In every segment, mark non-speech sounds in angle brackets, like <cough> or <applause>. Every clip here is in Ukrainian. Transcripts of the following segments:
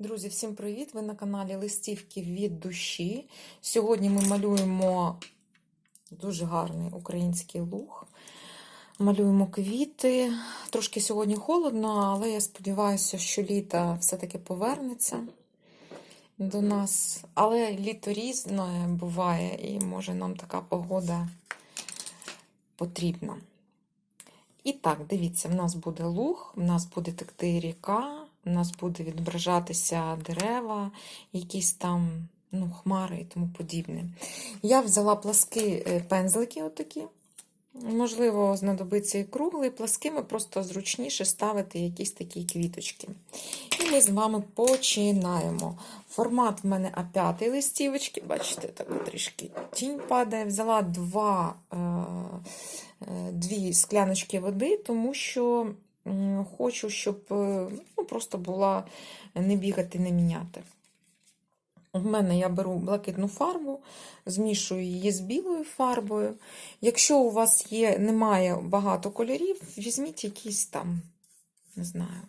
Друзі, всім привіт! Ви на каналі Листівки від душі. Сьогодні ми малюємо дуже гарний український луг. Малюємо квіти. Трошки сьогодні холодно, але я сподіваюся, що літо все-таки повернеться до нас. Але літо різне буває, і може нам така погода потрібна. І так, дивіться, в нас буде луг, в нас буде текти ріка. У нас буде відображатися дерева, якісь там ну, хмари і тому подібне. Я взяла пласки е, пензлики отакі. Можливо, знадобиться і круглий. Пласкими просто зручніше ставити якісь такі квіточки. І ми з вами починаємо. Формат в мене А5 листівочки. Бачите, так трішки тінь падає. Взяла два, е, е, дві скляночки води, тому що хочу, щоб ну, просто була не бігати, не міняти. У мене я беру блакитну фарбу, змішую її з білою фарбою. Якщо у вас є, немає багато кольорів, візьміть якийсь там, не знаю,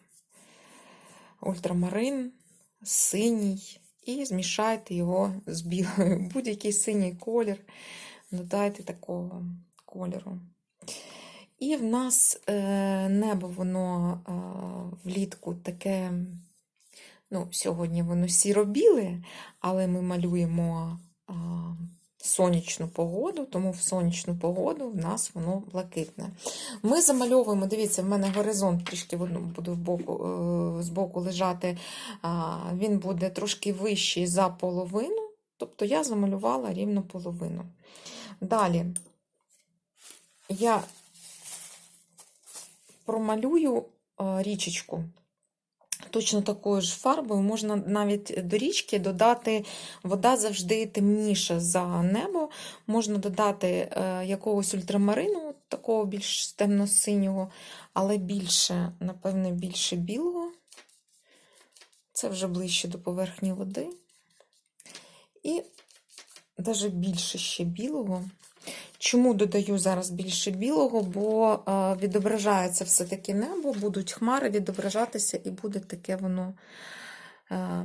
ультрамарин, синій, і змішайте його з білою. <laughs> Будь-який синій колір, додайте такого кольору. І в нас е, небо, воно е, влітку таке, ну, сьогодні воно сіро-біле, але ми малюємо е, сонячну погоду, тому в сонячну погоду в нас воно блакитне. Ми замальовуємо, дивіться, в мене горизонт трішки буде з боку лежати, він буде трошки вищий за половину, тобто я замалювала рівно половину. Далі я промалюю річечку. Точно такою ж фарбою можна навіть до річки додати, вода завжди темніша за небо. Можна додати е, якогось ультрамарину, такого більш темно-синього, але більше, напевне, більше білого. Це вже ближче до поверхні води. І навіть більше ще білого. Чому додаю зараз більше білого? Бо е, відображається все-таки небо, будуть хмари відображатися, і буде таке воно е,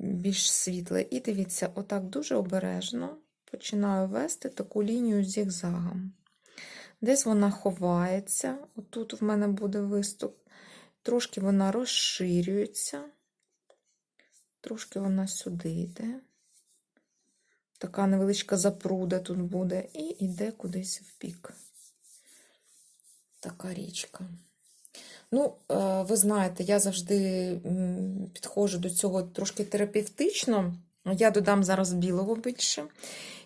більш світле. І дивіться, отак дуже обережно починаю вести таку лінію зігзагом. Десь вона ховається, отут в мене буде виступ, трошки вона розширюється, трошки вона сюди йде. Така невеличка запруда тут буде, і йде кудись в бік. Така річка. Ну, е, ви знаєте, я завжди підходжу до цього трошки терапевтично. Я додам зараз білого більше.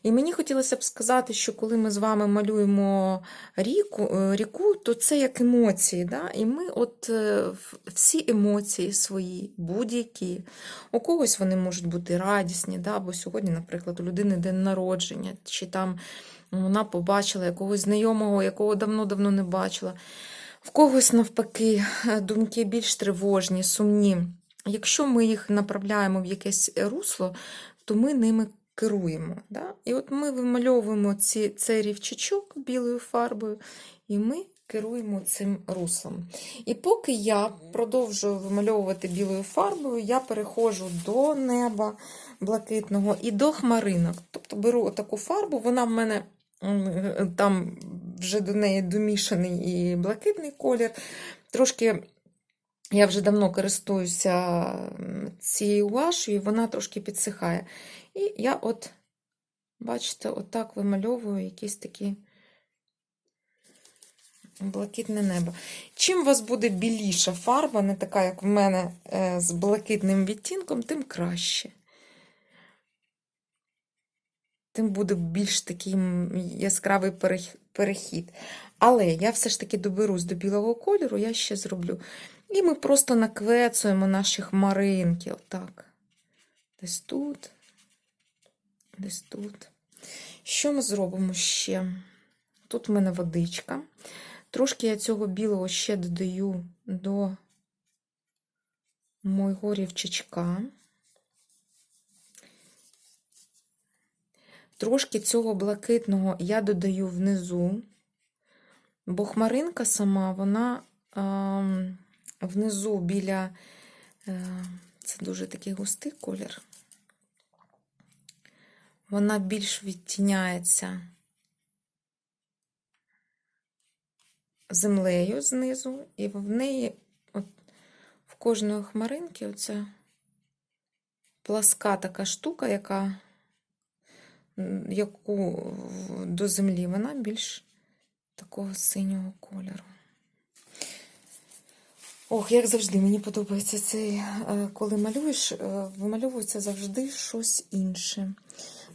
І мені хотілося б сказати, що коли ми з вами малюємо ріку, е, ріку то це як емоції. Да? І ми от е, всі емоції свої, будь-які. У когось вони можуть бути радісні, да? бо сьогодні, наприклад, у людини день народження, чи там вона побачила якогось знайомого, якого давно-давно не бачила. В когось, навпаки, думки більш тривожні, сумні. Якщо ми їх направляємо в якесь русло, то ми ними керуємо. Да? І от ми вимальовуємо ці, цей рівчачок білою фарбою, і ми керуємо цим руслом. І поки я продовжую вимальовувати білою фарбою, я переходжу до неба блакитного і до хмаринок. Тобто беру таку фарбу, вона в мене там вже до неї домішаний і блакитний колір. Трошки я вже давно користуюся цією і вона трошки підсихає. І я от, бачите, отак вимальовую якісь такі блакитне небо. Чим у вас буде біліша фарба, не така, як в мене е, з блакитним відтінком, тим краще. Тим буде більш такий яскравий перехід. Але я все ж таки доберусь до білого кольору, я ще зроблю. І ми просто наквецуємо наші хмаринки. Отак. Десь тут, десь тут. Що ми зробимо ще? Тут в мене водичка. Трошки я цього білого ще додаю до мого рівчачка. Трошки цього блакитного я додаю внизу, бо хмаринка сама, вона. Внизу біля е, Це дуже такий густий колір. Вона більш відтіняється землею знизу, і в неї от, в кожної хмаринки оця пласка така штука, яка яку до землі, вона більш такого синього кольору. Ох, як завжди, мені подобається цей, е, коли малюєш, е, вимальовується завжди щось інше.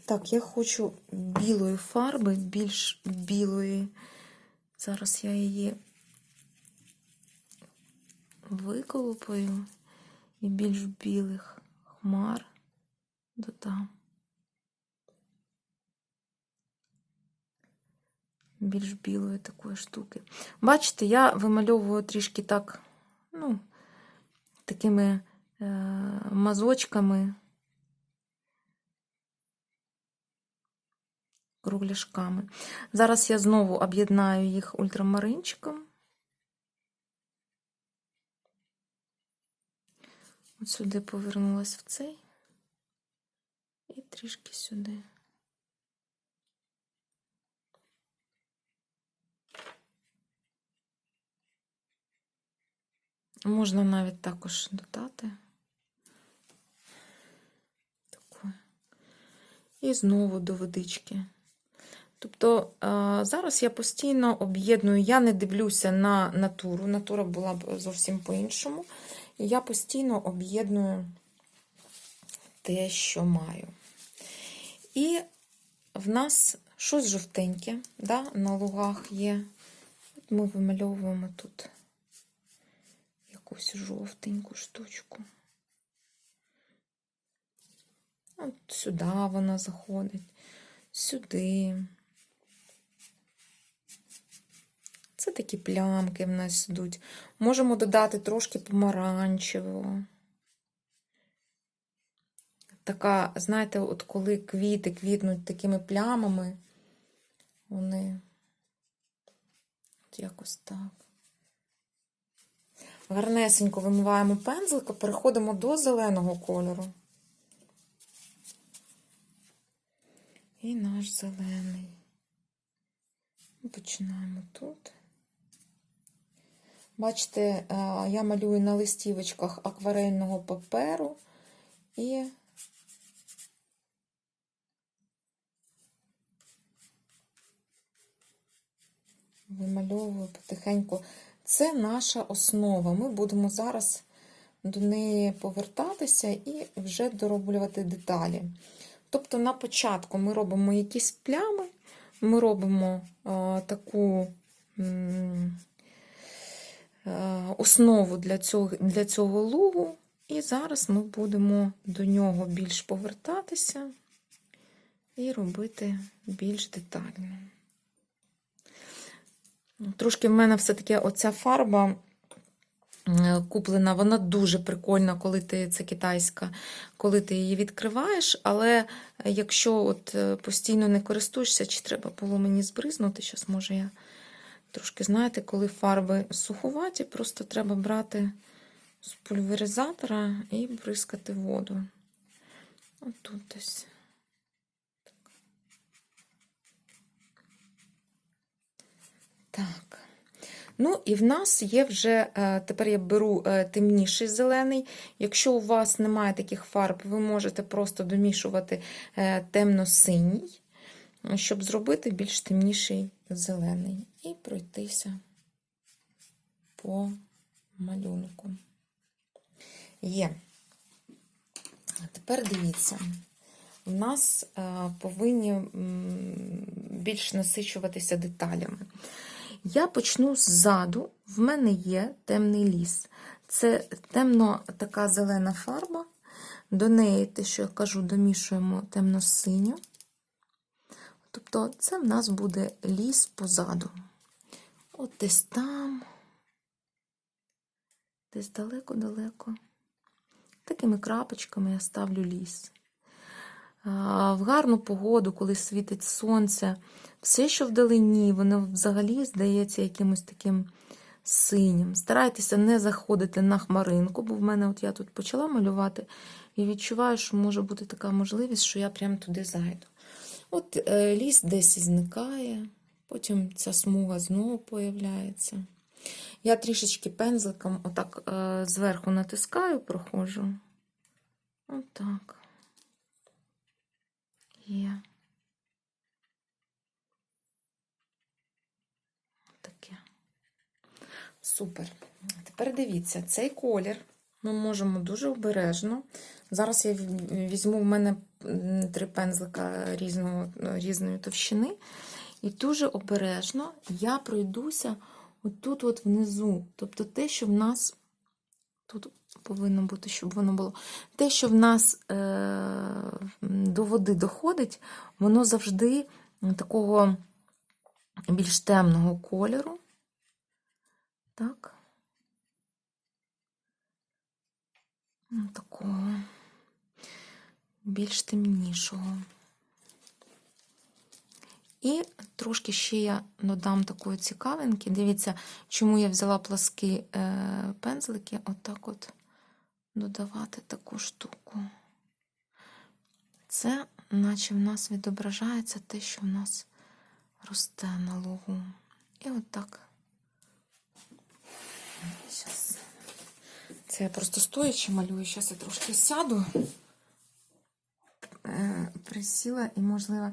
Так, я хочу білої фарби, більш білої. Зараз я її виколупаю і більш білих хмар додам. Більш білої такої штуки. Бачите, я вимальовую трішки так, ну, такими е, мазочками, кругляшками. Зараз я знову об'єднаю їх ультрамаринчиком. От сюди повернулась в цей і трішки сюди. Можна навіть також додати. Таке. І знову до водички. Тобто зараз я постійно об'єдную, я не дивлюся на натуру, натура була б зовсім по-іншому. Я постійно об'єдную те, що маю. І в нас щось жовтеньке да, на лугах є. Ми вимальовуємо тут якусь жовтеньку штучку. От сюди вона заходить, сюди. Це такі плямки в нас йдуть. Можемо додати трошки помаранчевого. Така, знаєте, от коли квіти квітнуть такими плямами, вони от якось так. Гарнесенько вимиваємо пензлика, переходимо до зеленого кольору. І наш зелений. Починаємо тут. Бачите, е, я малюю на листівочках акварельного паперу і вимальовую потихеньку. Це наша основа. Ми будемо зараз до неї повертатися і вже дороблювати деталі. Тобто, на початку ми робимо якісь плями, ми робимо а, таку а, основу для цього, для цього лугу, і зараз ми будемо до нього більш повертатися і робити більш детально. Трошки в мене все-таки оця фарба е, куплена, вона дуже прикольна, коли ти це китайська, коли ти її відкриваєш. Але якщо от е, постійно не користуєшся, чи треба було мені збризнути, зараз може я трошки, знаєте, коли фарби сухуваті, просто треба брати з пульверизатора і бризкати воду. Отут десь. Так. Ну, і в нас є вже, е, тепер я беру е, темніший зелений. Якщо у вас немає таких фарб, ви можете просто домішувати е, темно-синій, щоб зробити більш темніший зелений. І пройтися по малюнку. Є. Тепер дивіться. У нас повинні більш насичуватися деталями. Я почну ззаду, в мене є темний ліс. Це темно така зелена фарба. До неї, те, що я кажу, домішуємо темно-синю. Тобто, це в нас буде ліс позаду. От десь там, десь далеко-далеко. Такими крапочками я ставлю ліс. В гарну погоду, коли світить сонце, все, що вдалині, воно взагалі здається якимось таким синім. Старайтеся не заходити на хмаринку, бо в мене от я тут почала малювати і відчуваю, що може бути така можливість, що я прямо туди зайду. От е, ліс десь зникає, потім ця смуга знову появляється. Я трішечки пензликом отак е, зверху натискаю, проходжу. Отак. Є. Таке. Супер. Тепер дивіться, цей колір ми можемо дуже обережно. Зараз я візьму в мене три пензлика різного, різної товщини. І дуже обережно я пройдуся отут от внизу. Тобто те, що в нас тут повинно бути, щоб воно було. Те, що в нас е- до води доходить, воно завжди такого більш темного кольору. Так. Такого більш темнішого. І трошки ще я додам такої цікавинки. Дивіться, чому я взяла пласкі е, пензлики, отак от додавати таку штуку. Це, наче в нас відображається те, що в нас росте на лугу. І отак. Зараз. Це я просто стоячи малюю. Зараз я трошки сяду, е, присіла і, можливо,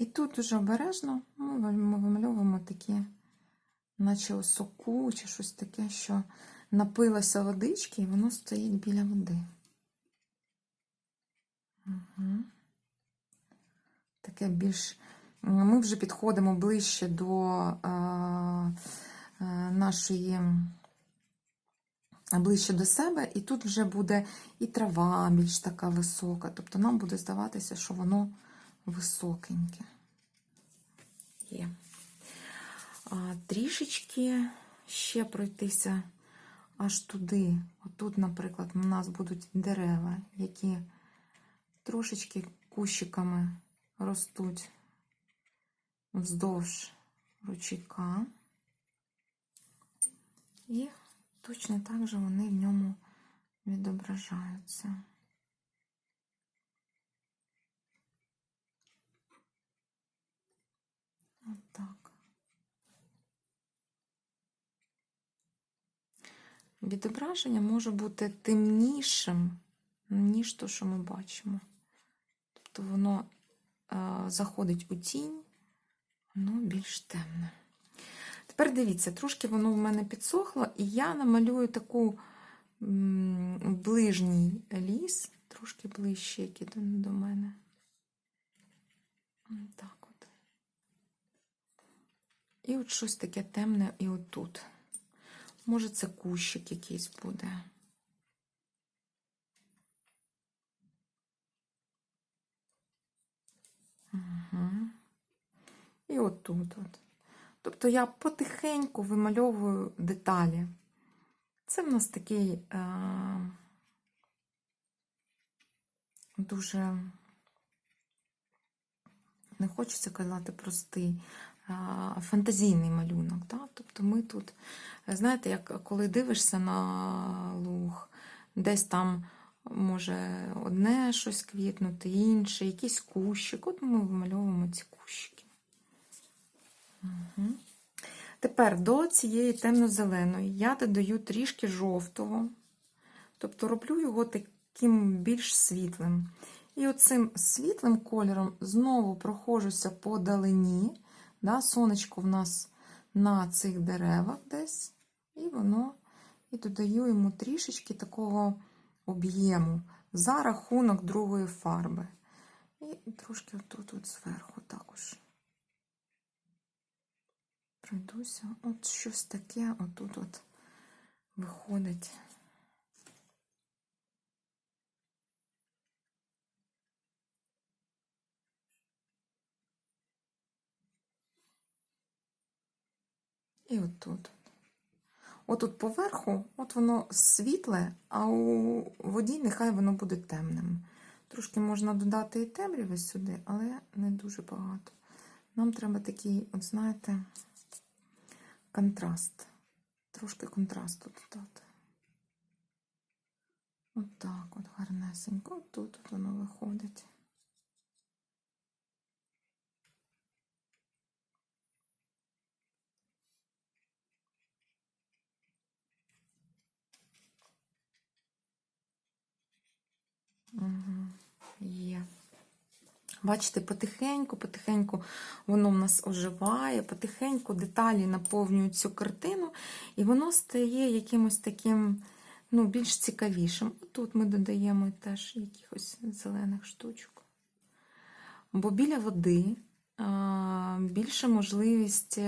і тут дуже обережно ми вимальовуємо такі, наче осоку чи щось таке, що напилося водички, і воно стоїть біля води. Угу. Таке більш. Ми вже підходимо ближче до а, нашої, ближче до себе, і тут вже буде і трава більш така висока. Тобто нам буде здаватися, що воно високеньке. Є. А, трішечки ще пройтися аж туди. Отут, наприклад, у нас будуть дерева, які трошечки кущиками ростуть вздовж ручейка. І точно так же вони в ньому відображаються. Отак. Відображення може бути темнішим, ніж то, що ми бачимо. Тобто воно е, заходить у тінь, воно більш темне. Тепер дивіться, трошки воно в мене підсохло, і я намалюю таку ближній ліс, трошки ближче, який до мене. Так от. І от щось таке темне і отут. Може, це кущик якийсь буде. Угу. І отут. От. Тобто я потихеньку вимальовую деталі. Це в нас такий е, дуже, не хочеться казати простий, фантазійний малюнок. Да? Тобто ми тут, знаєте, як коли дивишся на луг, десь там може одне щось квітнути, інше, якийсь кущик. От ми вимальовуємо ці кущики. Угу. Тепер до цієї темно-зеленої я додаю трішки жовтого, тобто роблю його таким більш світлим. І оцим світлим кольором знову проходжуся по далині. Да, Сонечко в нас на цих деревах десь, і воно і додаю йому трішечки такого об'єму за рахунок другої фарби. І трошки отут от зверху також пройдуся. От щось таке отут от виходить. І отут. Отут поверху, от воно світле, а у воді нехай воно буде темним. Трошки можна додати і темряви сюди, але не дуже багато. Нам треба такий, от знаєте, контраст. трошки контрасту додати. От так от гарнесенько. От тут от воно виходить. Угу. Є. Бачите, потихеньку, потихеньку воно в нас оживає, потихеньку деталі наповнюють цю картину, і воно стає якимось таким ну, більш цікавішим. Тут ми додаємо теж якихось зелених штучок. Бо біля води більше можливість а,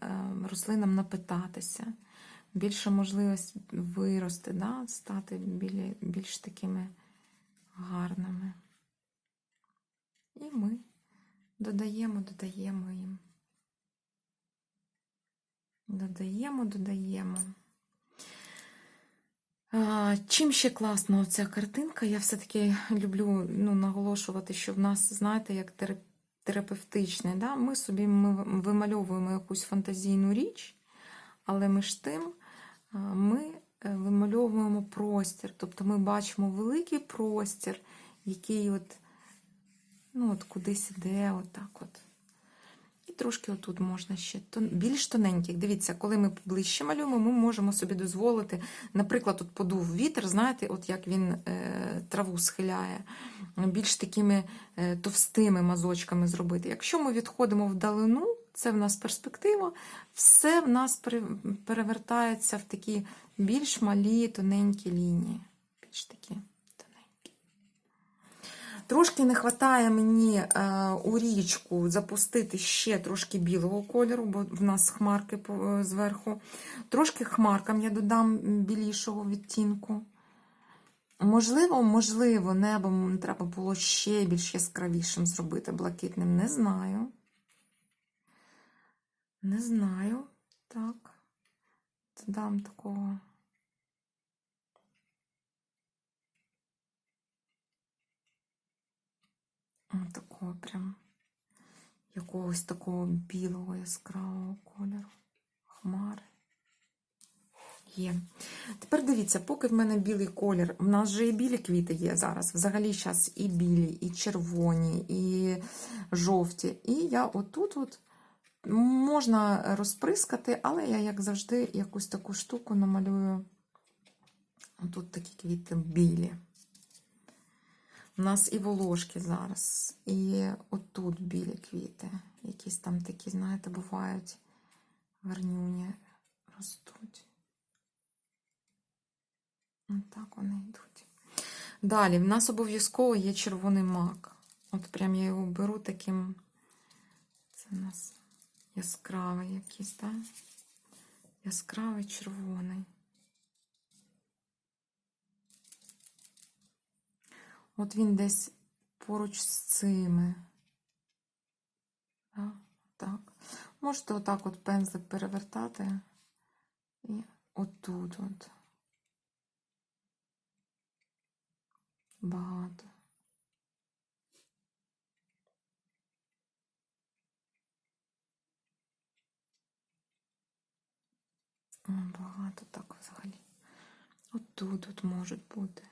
а, рослинам напитатися, більше можливість вирости, да, стати більш такими І ми додаємо, додаємо їм. Додаємо, додаємо. Чим ще класна ця картинка? Я все-таки люблю ну, наголошувати, що в нас, знаєте, як терап- терапевтичне. Да? Ми собі ми вимальовуємо якусь фантазійну річ, але між тим ми вимальовуємо простір. Тобто ми бачимо великий простір, який от, ну, от кудись іде, отак от. І трошки отут можна ще тон- більш тоненьких. Дивіться, коли ми ближче малюємо, ми можемо собі дозволити, наприклад, тут подув вітер, знаєте, от як він е, траву схиляє, більш такими е, товстими мазочками зробити. Якщо ми відходимо вдалину, це в нас перспектива, все в нас пере- перевертається в такі більш малі, тоненькі лінії. Більш такі. Трошки не вистачає мені е, у річку запустити ще трошки білого кольору, бо в нас хмарки е, зверху. Трошки хмаркам я додам білішого відтінку. Можливо, можливо, небо треба було ще більш яскравішим зробити блакитним. Не знаю. Не знаю. Так. Додам такого. Такого прям якогось такого білого яскравого кольору. Хмари. Є. Тепер дивіться, поки в мене білий колір, в нас же і білі квіти є зараз. Взагалі зараз і білі, і червоні, і жовті. І я отут от можна розприскати, але я, як завжди, якусь таку штуку намалюю. Тут такі квіти білі. У нас і волошки зараз, і отут білі квіти. Якісь там такі, знаєте, бувають гарнюні ростуть. Так вони йдуть. Далі, в нас обов'язково є червоний мак. От прям я його беру таким. Це у нас яскравий якийсь, так? Яскравий червоний. От він десь поруч з цими. Так. Можете отак от пензлик перевертати. І отут от. Багато. Багато так взагалі. Отут от можуть бути.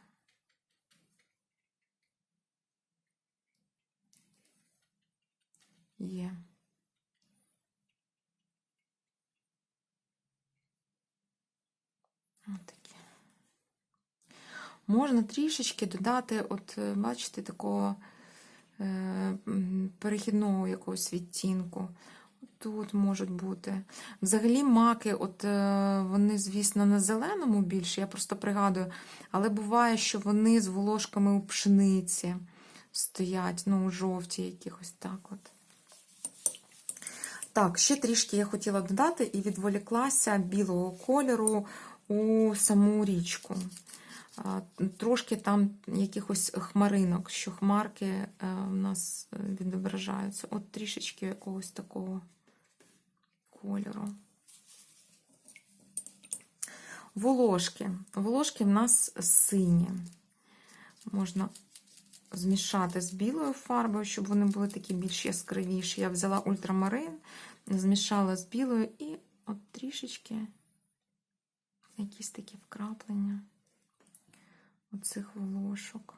Є. Отакі. Можна трішечки додати, от, е, бачите, такого е, перехідного якогось відтінку. Тут можуть бути. Взагалі маки, от е, вони, звісно, на зеленому більше, я просто пригадую, але буває, що вони з волошками у пшениці стоять, ну, у жовті якихось так от. Так, ще трішки я хотіла додати і відволіклася білого кольору у саму річку. Трошки там якихось хмаринок, що хмарки е, в нас відображаються. От трішечки якогось такого кольору. Волошки. Волошки в нас сині. Можна змішати з білою фарбою, щоб вони були такі більш яскравіші. Я взяла ультрамарин, змішала з білою і от трішечки якісь такі вкраплення оцих волошок.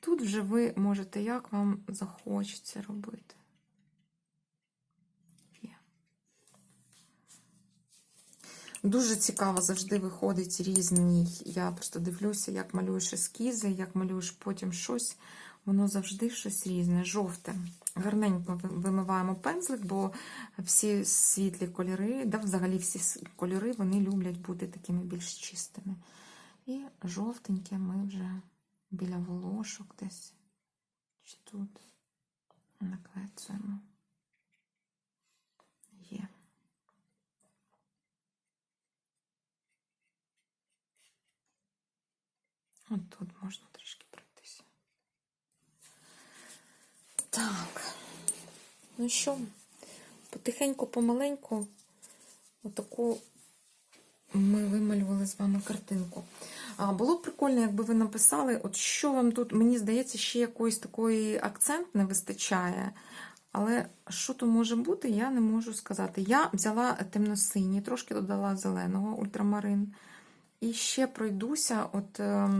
Тут вже ви можете, як вам захочеться робити. Дуже цікаво завжди виходить різний. Я просто дивлюся, як малюєш ескізи, як малюєш потім щось. Воно завжди щось різне, жовте. Гарненько вимиваємо пензлик, бо всі світлі кольори, да, взагалі всі кольори, вони люблять бути такими більш чистими. І жовтеньке ми вже біля волошок десь чи тут наклецуємо. Є. От тут можна трішки пройтися. Так. Ну що, потихеньку, помаленьку, отаку ми вималювали з вами картинку. А, було б прикольно, якби ви написали, от що вам тут, мені здається, ще якоїсь такої акцент не вистачає. Але що то може бути, я не можу сказати. Я взяла темно-синій, трошки додала зеленого ультрамарин. І ще пройдуся от, е,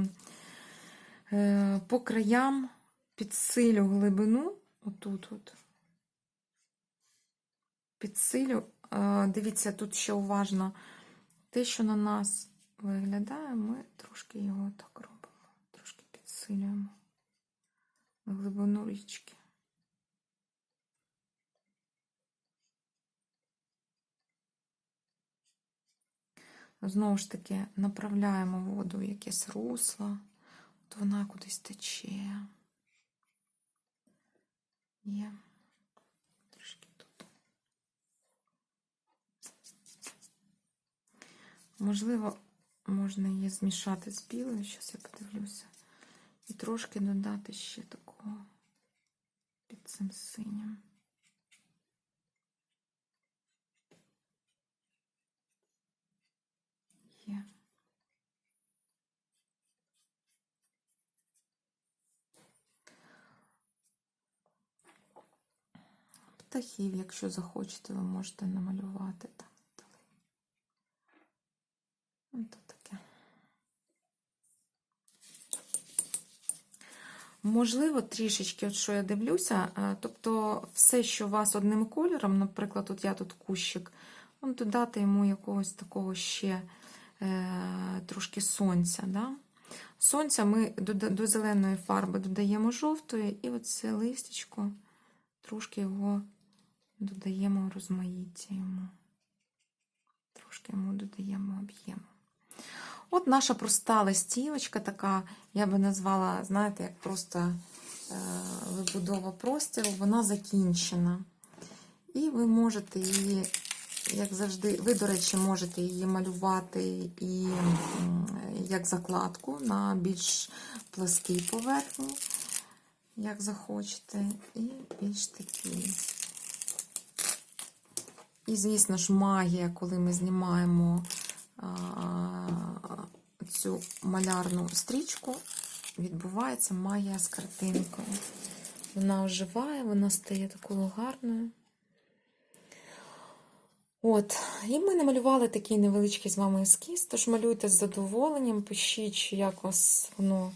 е, по краям підсилю глибину. Отут от. Підсилю. Е, дивіться, тут ще уважно. Те, що на нас виглядає, ми трошки його так робимо. Трошки підсилюємо глибину річки. Знову ж таки, направляємо воду в якесь русло, от вона кудись тече. Є. Трішки тут. Можливо, можна її змішати з білою, зараз я подивлюся. І трошки додати ще такого під цим синім. Є. Птахів, якщо захочете, ви можете намалювати там. Ну, таке. Можливо, трішечки, от що я дивлюся, е, тобто все, що у вас одним кольором, наприклад, от я тут кущик, от додати йому якогось такого ще трошки сонця. Да? Сонця ми до, до зеленої фарби додаємо жовтої, і оце листечко, трошки його додаємо розмаїття. Трошки йому додаємо об'єму. От наша проста листівочка така, я би назвала, знаєте, як просто е, вибудова простіру, вона закінчена. І ви можете її, як завжди, ви, до речі, можете її малювати і як закладку на більш пласкій поверхні, як захочете, і більш такий. І, звісно ж, магія, коли ми знімаємо цю малярну стрічку, відбувається магія з картинкою. Вона оживає, вона стає такою гарною. От, і ми намалювали такий невеличкий з вами ескіз, тож малюйте з задоволенням, пишіть, чи як вас воно,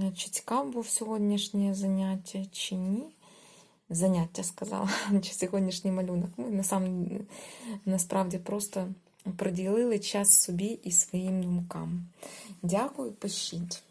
е, чи цікаво був сьогоднішнє заняття, чи ні. Заняття сказала, <laughs> чи сьогоднішній малюнок. Ми насам, насправді просто приділили час собі і своїм думкам. Дякую, пишіть.